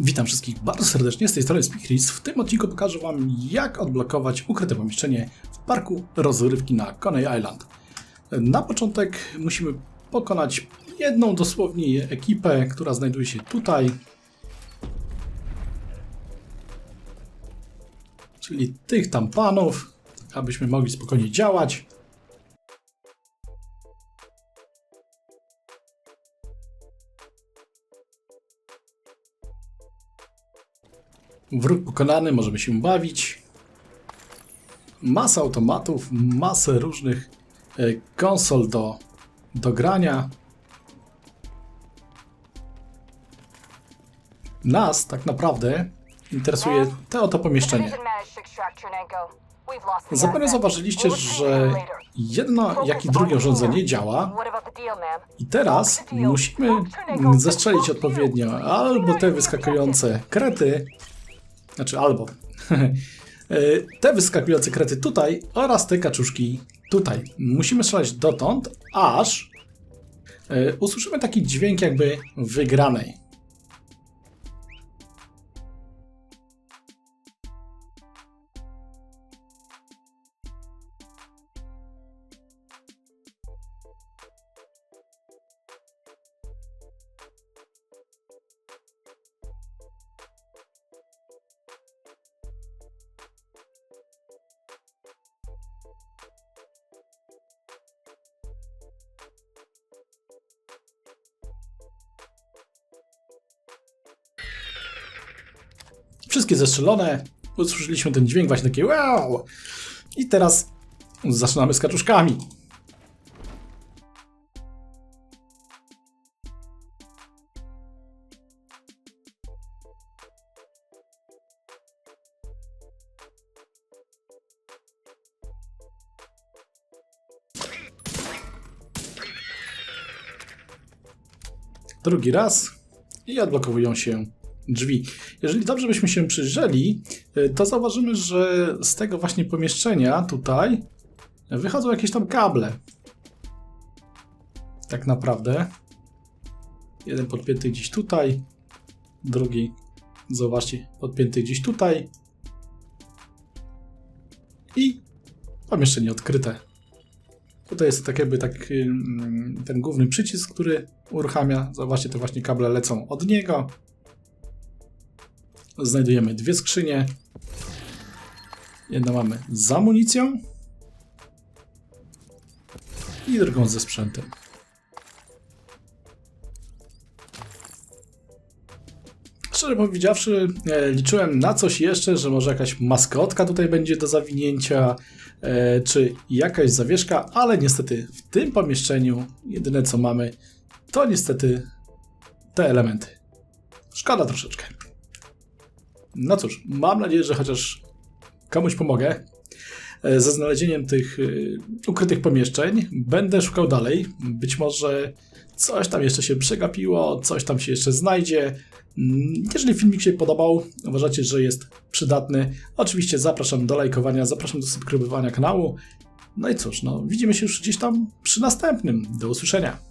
Witam wszystkich bardzo serdecznie, z tej strony Spichris. W tym odcinku pokażę Wam, jak odblokować ukryte pomieszczenie w parku rozrywki na Coney Island. Na początek musimy pokonać jedną dosłownie ekipę, która znajduje się tutaj. Czyli tych tam panów, abyśmy mogli spokojnie działać. Wróg pokonany, możemy się bawić. Masa automatów, masę różnych e, konsol do, do grania. Nas tak naprawdę interesuje te oto pomieszczenie. Zapewne zauważyliście, że jedno jak i drugie urządzenie działa i teraz musimy zestrzelić odpowiednio albo te wyskakujące krety, znaczy albo e, te wyskakujące krety tutaj oraz te kaczuszki tutaj. Musimy strzelać dotąd, aż e, usłyszymy taki dźwięk jakby wygranej. Wszystkie zestrzelone. Usłyszeliśmy ten dźwięk właśnie taki wow. I teraz zaczynamy z kaczuszkami. Drugi raz i odblokowują się drzwi. Jeżeli dobrze byśmy się przyjrzeli, y, to zauważymy, że z tego właśnie pomieszczenia tutaj wychodzą jakieś tam kable. Tak naprawdę. Jeden podpięty gdzieś tutaj, drugi, zobaczcie, podpięty gdzieś tutaj. I pomieszczenie odkryte. Tutaj jest tak jakby tak, ten główny przycisk, który uruchamia. Zobaczcie, te właśnie kable lecą od niego znajdujemy dwie skrzynie. Jedną mamy z amunicją i drugą ze sprzętem. Szczerze powiedziawszy, e, liczyłem na coś jeszcze, że może jakaś maskotka tutaj będzie do zawinięcia, e, czy jakaś zawieszka, ale niestety w tym pomieszczeniu jedyne co mamy to niestety te elementy. Szkoda troszeczkę. No cóż, mam nadzieję, że chociaż komuś pomogę e, ze znalezieniem tych e, ukrytych pomieszczeń. Będę szukał dalej. Być może coś tam jeszcze się przegapiło, coś tam się jeszcze znajdzie. Mm, Jeżeli filmik się podobał, uważacie, że jest przydatny, oczywiście zapraszam do lajkowania, zapraszam do subskrybowania kanału. No i cóż, no, widzimy się już gdzieś tam przy następnym. Do usłyszenia.